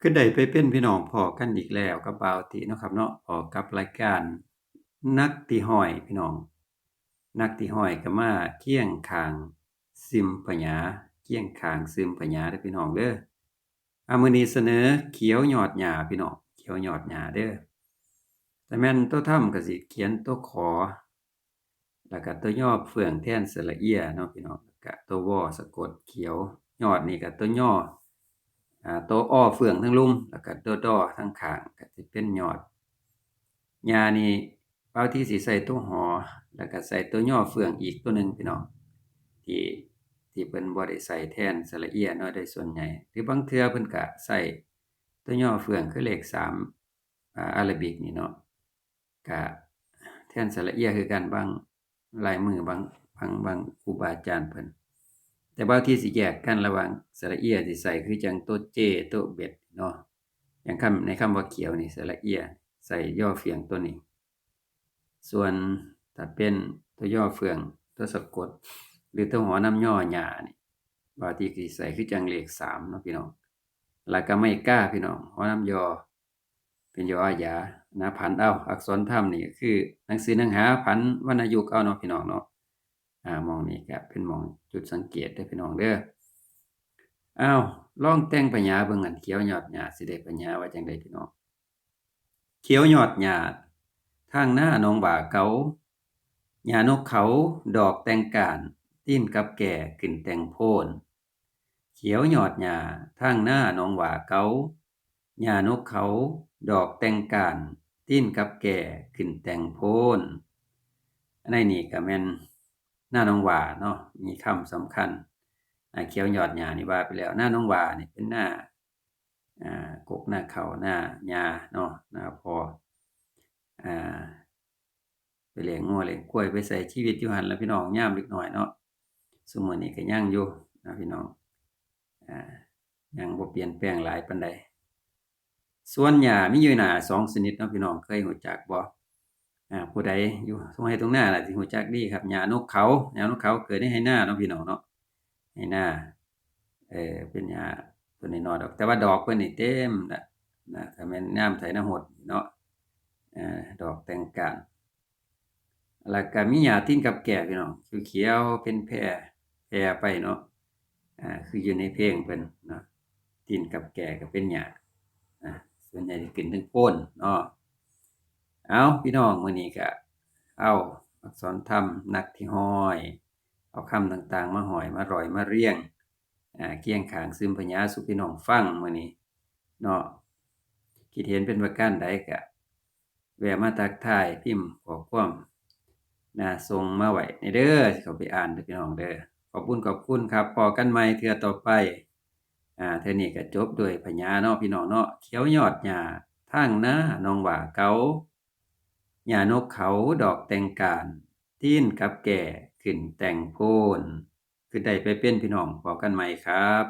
คือได้ไปเป็นพี่น้องพอกันอีกแล้วกับบาวติเนาะครับเนาะพอกับรายการนักตีห้อยพี่น้อง นักตีห้อยก็มาเคี่ยงขางซิมพญญาเคี่ยงขางซึมพญญาเด้อพี่น้องเด้ออามือนีเสนอเขียวหยอดหญ้าพี่น้องเขียวหยอดหญ้าเด้อแต่แม่นตัวถ้ำก็สิเขียนตัวขอ แล้วก็ตัวย่อเฟื่องแท่นสระเอียเนาะพี่น้องแล้วก็ตัววอสะกดเขียวยอดนี่ก็ตัวย่อ อ่าตัวอ้อเฟืองทั้งลุ่มแล้วก็ตัวดอทั้งข้างก็สิเป็นยอดหญ้านี่เป้าที่สิใส่ตัวหอ แล้วก็ใส่ตัวย่อเฟืองอีกตัวหนึ่งพี่น้องที่ที่เพิ่นบ่ได้ใส่แทนสระเอียเนาะโดยส่วนใหญ่หรือบางเทื่อเพิ่นก็ใส่ตัวย่อเฟืองคือเลข3อ่าอาราบิกนี่เนาะก็แทนสระเอียคือกันบางลายมือบางบางบางครูบาอาจารย์เพิ่น แต่บางที่สิแยกกันระหว่างสระเอียที่ใส่คือจังตัวเจตัวเบ็ดเนาะอย่างคำในคำว่าเขียวนี่สระเอียใส่ย่อเฟืองตัวนี้ ส่วนถ้าเป็นตัวย่อเฟืองตัวสะกด หรือตัวหอน้ำย่อหญ้านี่บางที่สิใส่คือจังเลข3เนาะพี่น้องแล้วก็ไม่กล้าพี่น้องหอน้ำยอ เป็นยออาหยานะผันเอาอักษรธรรมนี่คือหนังสือหนังหาผันวรรณยุกเอาเนาะพี่น้องเนาะ อ่ามองนี่ก็เป็นมองจุดสังเกตเด้อพี่น้องเด้ออ้าวลองแต่งปัญญาเบิ่งอันเขียวยอดหญ้าสิได้ปัญญาว่าจังได๋พี่น้องเขียวยอดหญ้าทางหน้านองบ่าเก๋าหญ้านกเขาดอกแต่งกานตีนกับแก่ขึ้นแต่งโพนเขียวยอดหญ้าทางหน้านองหว่าเก๋าหญ้านกเขาดอกแต่งกานตีนกับแก่ขึ้นแต่งโพนอันในนี่ก็แม่น หน้าน้องหว่าเนาะมีคำสำคัญอ่าเขียวยอดหญ้านี่ว่าไปแล้ว หน้าน้องหว่านี่เป็นหน้าอ่ากกหน้าเขาหน้าหญ้าเนาะหน้าพออ่าไปเลี้ยงงัวเลี้ยงกล้วยไปใส่ชีวิตอยู่หั่นล่ะพี่น้องย่ามเล็กน้อยเนาะซุมื้อนี้ก็ยังอยู่นะพี่น้องอ่ายังบ่เปลี่ยนแปลงหลายปานใดส่วนหญ้ามีอยู่หน้าสองชนิดเนาะพี่น้องเคยรู้จักบ่ อ่าผู้ใดอยู่ตรงไห้ตรงหน้าล่ะสิรู้จักดีครับหญ้านกเขาหญ้านกเขาเกิดในไหน้าเนาะพี่น้องเนาะไหนาเออเป็นหญ้าต้นน้อยดอก แต่ว่าดอกเพิ่นนี่เต็มนะนะถ้าแม่นยามไถนาฮดเนาะอ่าดอกแต่งกานแล้วก็มีหญ้าตีนกับแก่พี่น้องเขียวๆเป็นแพร่แพร่ไปเนาะอ่าคืออยู่ในเพลงเพิ่นเนาะตีนกับแก่ก็เป็นหญ้าอ่าส่วนใหญ่สิขึ้นถึงโพ้นเนาะ เอาพี่น้องมื้อนี้ก็เอาอักษรธรรมนักที่ห้อย เอาคำต่างๆ มาห้อยมาร้อยมาเรียงอ่าเคียงขางซึมพญาสู่พี่น้องฟังมื้อนี้เนาะคิดเห็นเป็นประการใดก็แวะมาทักทายพิมพ์ข้อความน่าส่งมาไว้ในเด้อเขาไปอ่านพี่น้องเด้อขอบคุณขอบคุณครับพอกันใหม่เทื่อต่อไปอ่าเทื่อนี้ก็จบด้วยพญาเนาะพี่น้องเนาะเขียวยอดหญ้าทางนาหนองว่าเก๋า หญ้านกเขาดอกแต่งกานตีนกับแก่ขึ้นแต่งโพนคือได้ไปเป็นพี่น้องพอกันใหม่ครับ